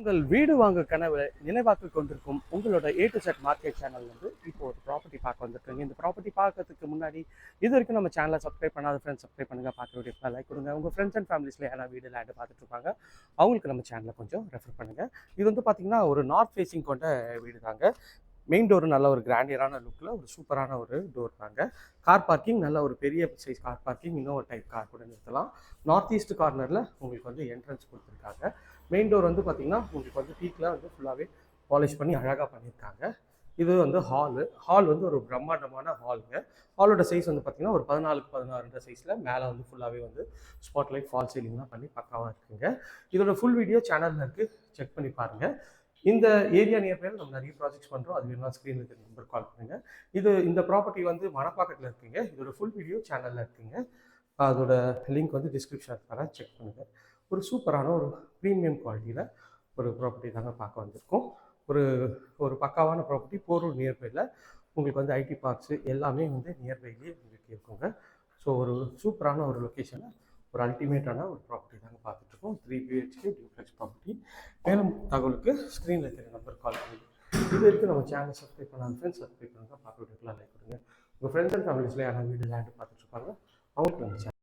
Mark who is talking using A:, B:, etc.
A: உங்கள் வீடு வாங்க கனவை நினைவாக்கி கொண்டிருக்கும் உங்களோட A to Z market channel வந்து இப்போ ஒரு ப்ராப்பர்ட்டி பார்க்க வந்திருக்கீங்க இந்த ப்ராப்பர்ட்டி பார்க்கறதுக்கு முன்னாடி இது வரைக்கும் நம்ம சேனலை சப்ஸ்கிரைப் பண்ணாத ஃப்ரெண்ட்ஸ் சப்ஸ்கிரைப் பண்ணுங்கள் பார்க்க வீடியோ லைக் கொடுங்க. உங்கள் ஃப்ரெண்ட்ஸ் அண்ட் ஃபேமிலிஸில் யாராவது வீடு லேண்டு பார்த்துட்டு இருப்பாங்க அவங்களுக்கு நம்ம சேனலை கொஞ்சம் ரெஃபர் பண்ணுங்கள் இது வந்து பார்த்திங்கன்னா ஒரு நார்த் ஃபேஸிங் கொண்ட வீடு தாங்க மெயின் டோர் நல்ல ஒரு கிராண்டியரான லுக்கில் ஒரு சூப்பரான ஒரு டோர் தாங்க. கார் பார்க்கிங் நல்ல ஒரு பெரிய சைஸ் கார் பார்க்கிங் இன்னும் ஒரு டைப் கார் கூட நிறுத்தலாம். நார்த் ஈஸ்ட் கார்னரில் உங்களுக்கு வந்து என்ட்ரன்ஸ் கொடுத்துருக்காங்க. மெயின் டோர் வந்து பார்த்திங்கன்னா உங்களுக்கு வந்து பீக்கில் வந்து ஃபுல்லாகவே பாலிஷ் பண்ணி அழகாக பண்ணியிருக்காங்க. இது வந்து ஹாலு ஹால் வந்து ஒரு பிரம்மாண்டமான ஹாலுங்க ஹாலோட சைஸ் வந்து பார்த்தீங்கன்னா ஒரு பதினாலுக்கு பதினாறுன்ற சைஸில் மேலே வந்து ஃபுல்லாகவே வந்து ஸ்பாட்லைட் ஃபால் சீலிங்லாம் பண்ணி பக்காவாக இருக்குங்க. இதோட ஃபுல் வீடியோ சேனலில் இருக்குது செக் பண்ணி பாருங்கள் இந்த ஏரியா நியர்பையில் நம்ம நிறைய ப்ராஜெக்ட்ஸ் பண்ணுறோம் அது வேணுமா ஸ்க்ரீனில் இருக்கிற நம்பர் கால் பண்ணுங்கள் இது இந்த ப்ராப்பர்ட்டி வந்து மணப்பாக்கத்தில் இருக்குங்க. இதோட ஃபுல் வீடியோ சேனலில் இருக்குங்க. அதோட லிங்க் வந்து டிஸ்கிரிப்ஷன் தரேன் செக் பண்ணுங்கள் ஒரு சூப்பரான ஒரு ப்ரீமியம் குவாலிட்டியில் ஒரு ப்ராப்பர்ட்டி தாங்க பார்க்க வந்திருக்கோம். ஒரு ஒரு பக்காவான ப்ராப்பர்ட்டி போரூர் நியர்பையில் உங்களுக்கு வந்து ஐடி பார்க்ஸு எல்லாமே வந்து நியர்பைலேயே உங்களுக்கு இருக்குங்க ஸோ ஒரு சூப்பரான ஒரு லொக்கேஷனில் ஒரு அல்டிமேட்டான ஒரு ப்ராப்பர்ட்டி தாங்க பார்த்துட்ருக்கோம். த்ரீ பிஹெச்கே டியூப்ளெக்ஸ் ப்ராப்பர்ட்டி மேலும் தகவலுக்கு ஸ்க்ரீனில் இருக்கிற நம்பர் கால் பண்ணி இது வரைக்கும் நம்ம சேனல் சப்ஸ்கிரைப் பண்ணாத ஃப்ரெண்ட்ஸ் சப்ஸ்கிரைப் பண்ணுங்க. பார்க்க வீடியோக்கெலாம் லைக் கொடுங்க. உங்கள் ஃப்ரெண்ட்ஸ் அண்ட் ஃபேமிலிஸில் யாராவது வீடு லேண்டு பார்த்துட்ருப்பாங்க அவங்களுக்கு நம்ம சேனல்